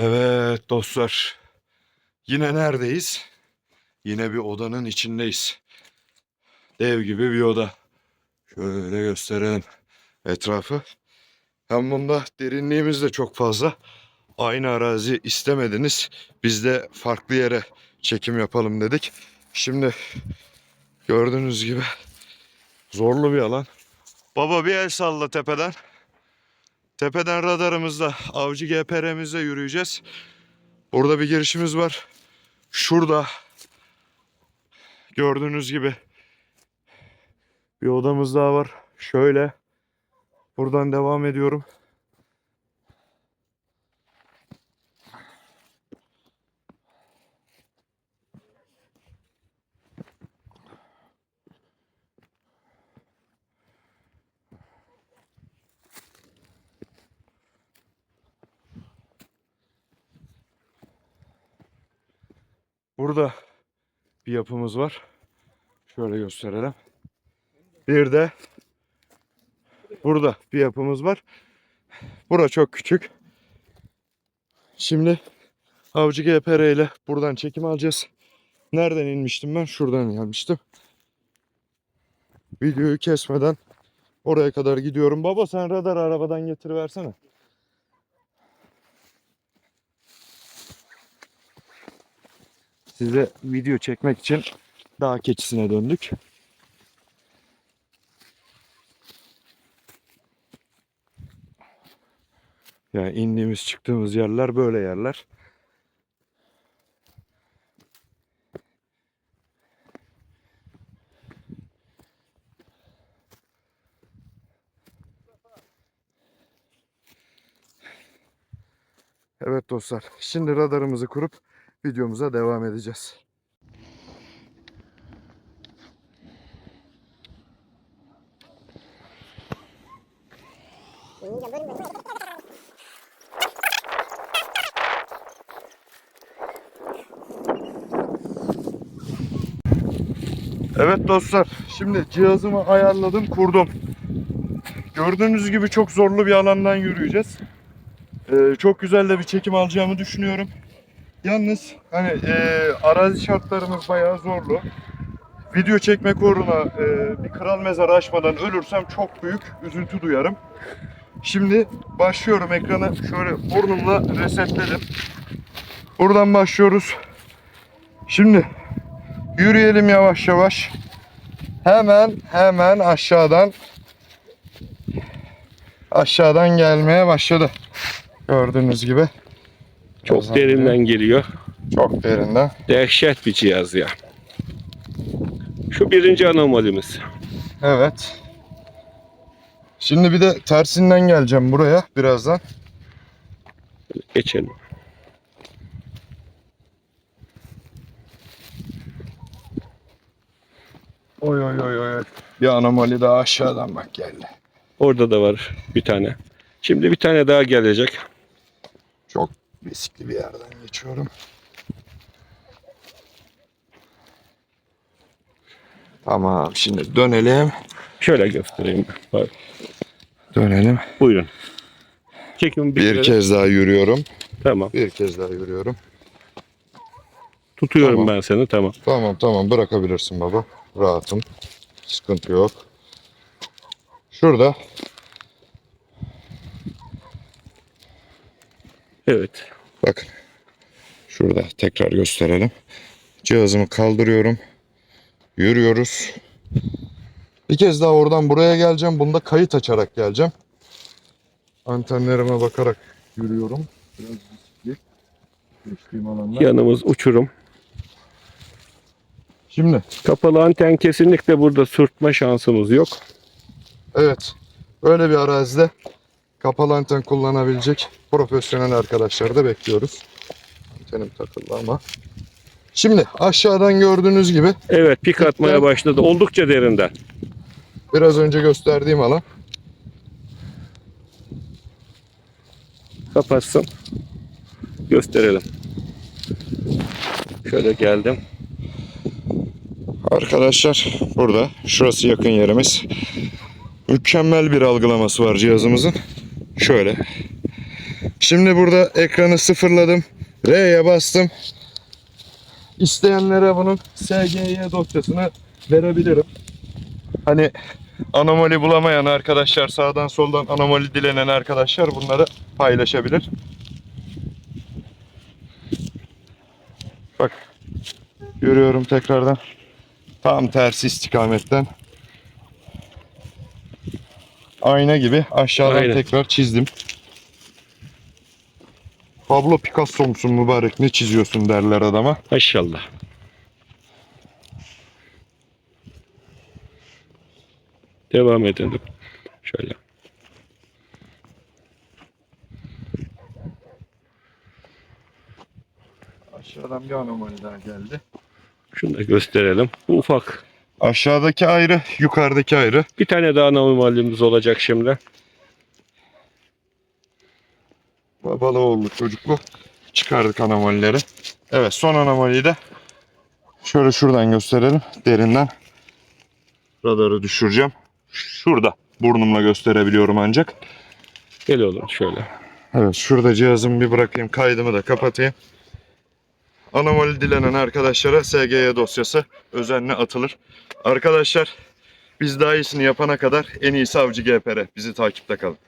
Evet dostlar. Yine neredeyiz? Yine bir odanın içindeyiz. Dev gibi bir oda. Şöyle gösterelim etrafı. Hem bunda derinliğimiz de çok fazla. Aynı arazi istemediniz. Biz de farklı yere çekim yapalım dedik. Şimdi gördüğünüz gibi zorlu bir alan. Baba bir el salla tepeden. Tepeden radarımızla, avcı GPR'mizle yürüyeceğiz. Burada bir girişimiz var. Şurada gördüğünüz gibi bir odamız daha var. Şöyle buradan devam ediyorum. Burada bir yapımız var. Şöyle gösterelim. Bir de burada bir yapımız var. Bura çok küçük. Şimdi Avcı GPR ile buradan çekim alacağız. Nereden inmiştim ben? Şuradan gelmiştim. Videoyu kesmeden oraya kadar gidiyorum. Baba sen radar arabadan getiriversene. Size video çekmek için dağ keçisine döndük. Yani indiğimiz çıktığımız yerler böyle yerler. Evet dostlar, şimdi radarımızı kurup videomuza devam edeceğiz. Evet dostlar, şimdi cihazımı ayarladım, kurdum. Gördüğünüz gibi çok zorlu bir alandan yürüyeceğiz. Ee, çok güzel de bir çekim alacağımı düşünüyorum. Yalnız hani e, arazi şartlarımız bayağı zorlu. Video çekmek uğruna e, bir kral mezarı açmadan ölürsem çok büyük üzüntü duyarım. Şimdi başlıyorum ekranı şöyle burnumla resetledim. Buradan başlıyoruz. Şimdi yürüyelim yavaş yavaş. Hemen hemen aşağıdan aşağıdan gelmeye başladı. Gördüğünüz gibi. Çok Birazdan derinden geliyor. Çok derinden. Dehşet bir cihaz ya. Şu birinci anomalimiz. Evet. Şimdi bir de tersinden geleceğim buraya birazdan. Geçelim. Oy oy oy oy. Bir anomali daha aşağıdan bak geldi. Orada da var bir tane. Şimdi bir tane daha gelecek. Çok riskli bir yerden geçiyorum. Tamam şimdi dönelim. Şöyle göstereyim. Bak, Dönelim. buyurun. Çekim Bir bitirelim. kez daha yürüyorum. Tamam. Bir kez daha yürüyorum. Tutuyorum Tamam. ben seni. Tamam. Tamam tamam bırakabilirsin baba. Rahatım. Sıkıntı yok. Şurada Evet. Bakın. Şurada tekrar gösterelim. Cihazımı kaldırıyorum. Yürüyoruz. Bir kez daha oradan buraya geleceğim. Bunda kayıt açarak geleceğim. Antenlerime bakarak yürüyorum. Biraz riskli. Geçtiğim alanlar. Yanımız uçurum. Şimdi Kapalı anten kesinlikle burada sürtme şansımız yok. evet. Böyle bir arazide kapalı anten kullanabilecek profesyonel arkadaşları da bekliyoruz. Antenim takıldı ama. Şimdi aşağıdan gördüğünüz gibi Evet pik atmaya başladı. Oldukça derinden. biraz önce gösterdiğim alan Kapatsın. Gösterelim. Şöyle geldim. Arkadaşlar burada şurası yakın yerimiz. Mükemmel bir algılaması var cihazımızın. Şöyle Şimdi burada ekranı sıfırladım. R'ye bastım. İsteyenlere bunun SGY dosyasını verebilirim. Hani anomali bulamayan arkadaşlar sağdan soldan anomali dilenen arkadaşlar bunları paylaşabilir. Bak görüyorum tekrardan tam tersi istikametten ayna gibi aşağıdan Aynen. tekrar çizdim. Pablo Picasso musun mübarek ne çiziyorsun derler adama. Maşallah. Devam edelim. Şöyle. Aşağıdan bir anomali daha geldi. Şunu da gösterelim. Bu ufak. Aşağıdaki ayrı, yukarıdaki ayrı. Bir tane daha anomalimiz olacak şimdi. Babalı oğlu çocuklu. Çıkardık anomalileri. Evet son anomaliyi de şöyle şuradan gösterelim. Derinden radarı düşüreceğim. Şurada burnumla gösterebiliyorum ancak. Gel oğlum şöyle. Evet şurada cihazımı bir bırakayım. Kaydımı da kapatayım. Anomali dilenen arkadaşlara SGY dosyası özenle atılır. Arkadaşlar biz daha iyisini yapana kadar en iyisi avcı GPR. Bizi takipte kalın.